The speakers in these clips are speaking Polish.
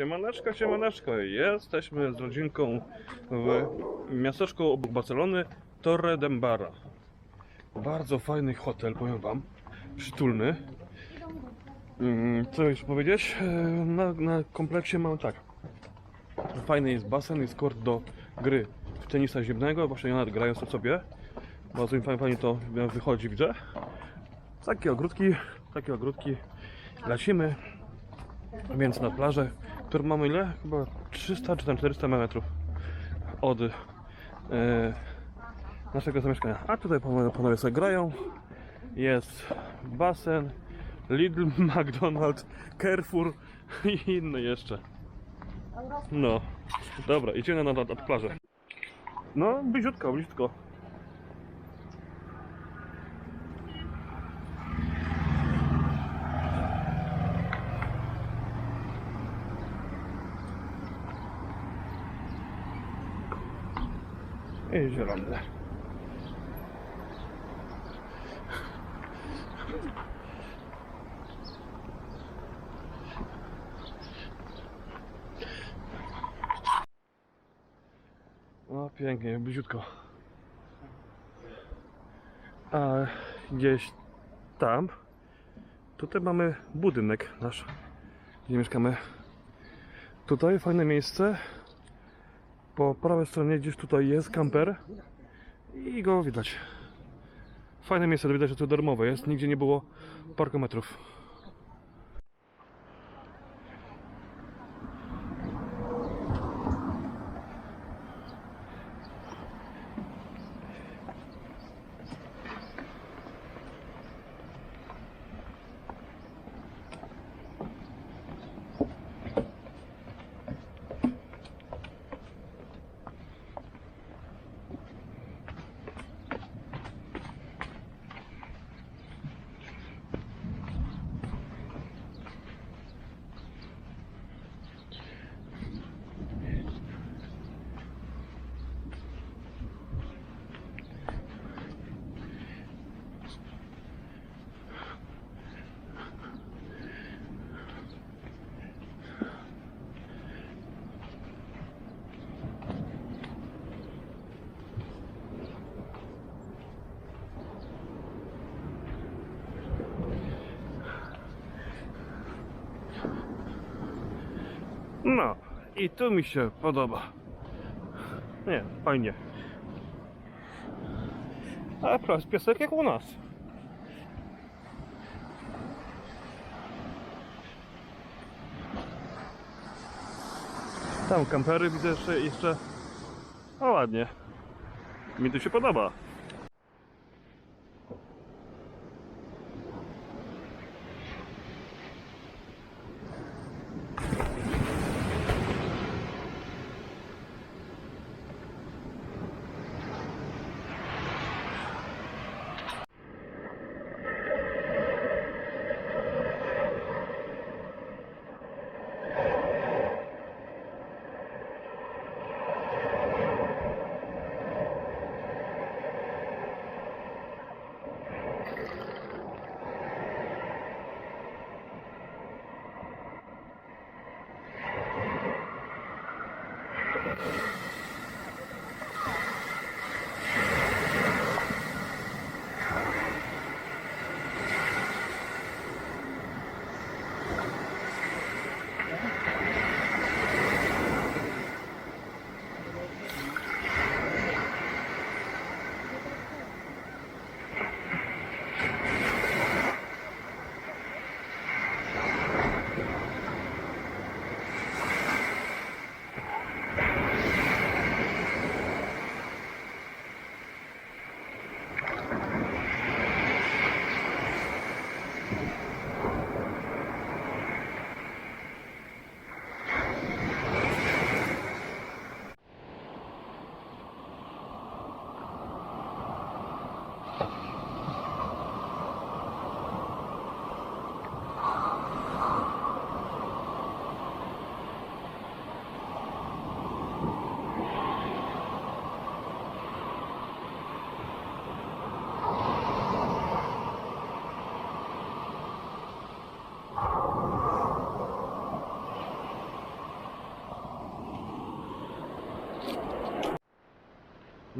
Siemaneczko, siemaneczko. Jesteśmy z rodzinką w miasteczku obok Barcelony Torre d'Embara. Bardzo fajny hotel, powiem wam. Przytulny. Mm, Co jeszcze powiedzieć? E, Na, na kompleksie mamy tak. Fajny jest basen, jest kort do gry w tenisa zimnego. Właśnie nawet grają sobie. Bardzo mi fajnie to wychodzi, widzę. Takie ogródki, takie ogródki. Lecimy więc na plażę, którą mamy ile? Chyba 300 czy tam 400 metrów od e, naszego zamieszkania. A tutaj panowie, panowie sobie grają. Jest basen, Lidl, McDonald's, Carrefour i inne jeszcze. No, dobra, idziemy na, na, na plażę. No, bliziutko, bliziutko. I zielone. No pięknie, bliziutko. A gdzieś tam, tutaj mamy budynek nasz, gdzie mieszkamy. Tutaj fajne miejsce, po prawej stronie gdzieś tutaj jest kamper i go widać. Fajne miejsce, widać, że to darmowe jest, nigdzie nie było parkometrów. No, i tu mi się podoba. Nie, fajnie. A prost piesek jak u nas. Tam kampery widzę jeszcze, jeszcze. O ładnie. Mi tu się podoba.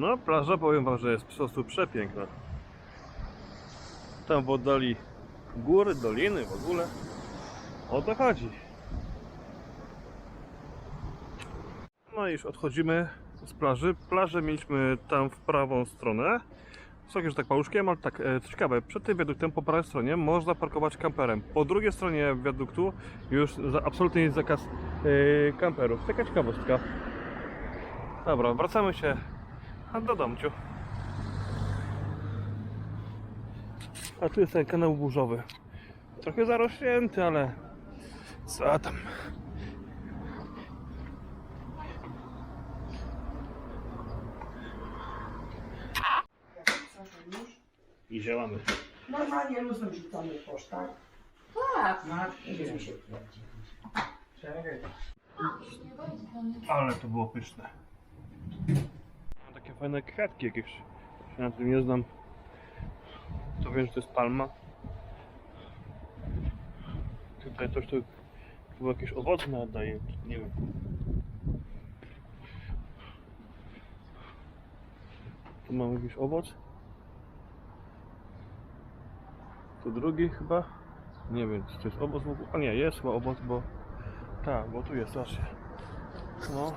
No, plaża powiem wam, że jest po prostu przepiękna. Tam w oddali góry, doliny w ogóle. O to chodzi. No i już odchodzimy z plaży. Plażę mieliśmy tam w prawą stronę. Są już tak pałuszkiem, ale tak, e, co ciekawe, przed tym wiaduktem po prawej stronie można parkować kamperem. Po drugiej stronie wiaduktu już za, absolutnie jest zakaz e, kamperów. Taka ciekawostka. Dobra, wracamy się do domciu. A tu jest ten kanał burzowy. Trochę zarośnięty, ale co tam. I działamy. Normalnie luzem rzucamy kosz, tak? Tak. No, idziemy się wpierdzić. Ale to było pyszne. Takie fajne kwiatki jakieś. Się na tym nie znam. To wiem, że to jest palma. Tutaj coś to chyba jakieś owoce nawet daje. Nie wiem. Tu mamy jakiś owoc. Tu drugi chyba. Nie wiem, czy to jest owoc w ogóle. A nie, jest chyba owoc, bo... Tak, bo tu jest, zobaczcie. No.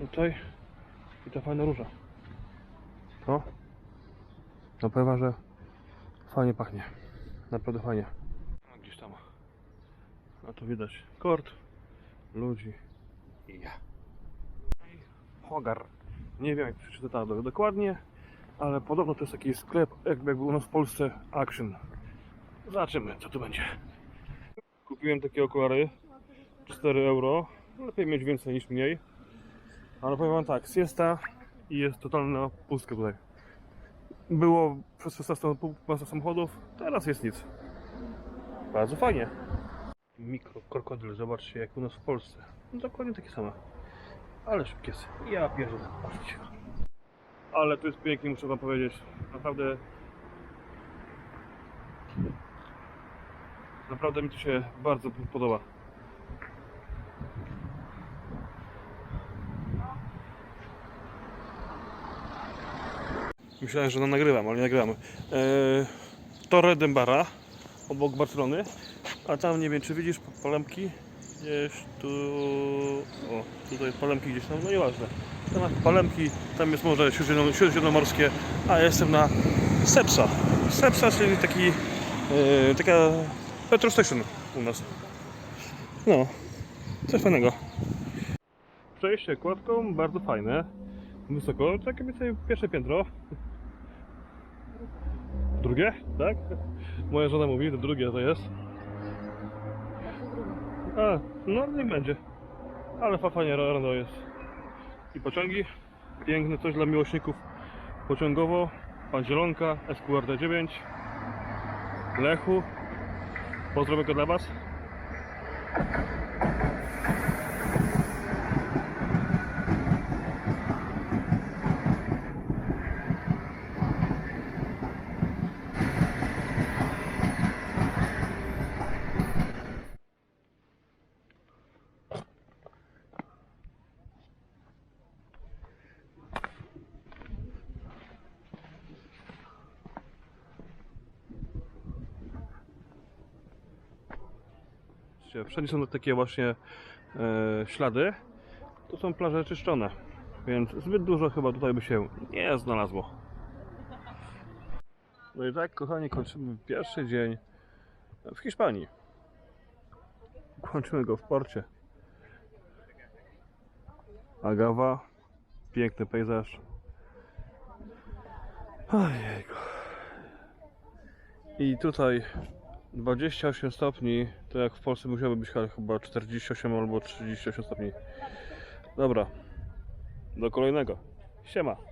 Tutaj. I ta fajna róża. No. No wam, że fajnie pachnie. Naprawdę fajnie. No, gdzieś tam. A tu widać kort, ludzi i ja. Hogar. Nie wiem jak przeczytać to dokładnie, ale podobno to jest taki sklep jakby był u nas w Polsce Action. Zobaczymy co tu będzie. Kupiłem takie okulary 4 euro. Lepiej mieć więcej niż mniej. Ale powiem wam tak, siesta i jest totalna pustka tutaj. Było przez 16 masa samochodów, teraz jest nic. Bardzo fajnie. Mikrokrokodyl, zobaczcie jak u nas w Polsce. No, dokładnie takie same. Ale szybkie jest. Ja pierdolę. Ale to jest pięknie, muszę wam powiedzieć. Naprawdę Naprawdę mi to się bardzo podoba. Myślałem, że no nagrywam, ale nie nagrywam. Eee, Torre Dembara, obok Barcelony. A tam nie wiem, czy widzisz palemki? Gdzieś tu. O, tutaj palemki gdzieś tam, no nieważne. Tam masz palemki, tam jest morze śródziemno- śródziemnomorskie, a ja jestem na Sepsa. Sepsa, czyli taki, e, taka petrol station u nas. No, coś fajnego. Przejście kładką, bardzo fajne. Wysoko, takie więcej pierwsze piętro. Drugie, tak? Moja żona mówi, że drugie to jest. A, no niech będzie. Ale fa- fajnie rondo jest. I pociągi. Piękne coś dla miłośników pociągowo. Pan Zielonka, SQRT 9. Lechu. Pozdrowienia dla Was. Zobaczcie, Wszędzie są takie właśnie e, ślady. To są plaże czyszczone. Więc zbyt dużo chyba tutaj by się nie znalazło. No i tak, kochani, kończymy pierwszy dzień w Hiszpanii. Kończymy go w porcie. Agawa, piękny pejzaż. Ojejku. I tutaj 28 stopni, to jak w Polsce musiałoby być chyba 48 albo 38 stopni. Dobra, do kolejnego. Siema.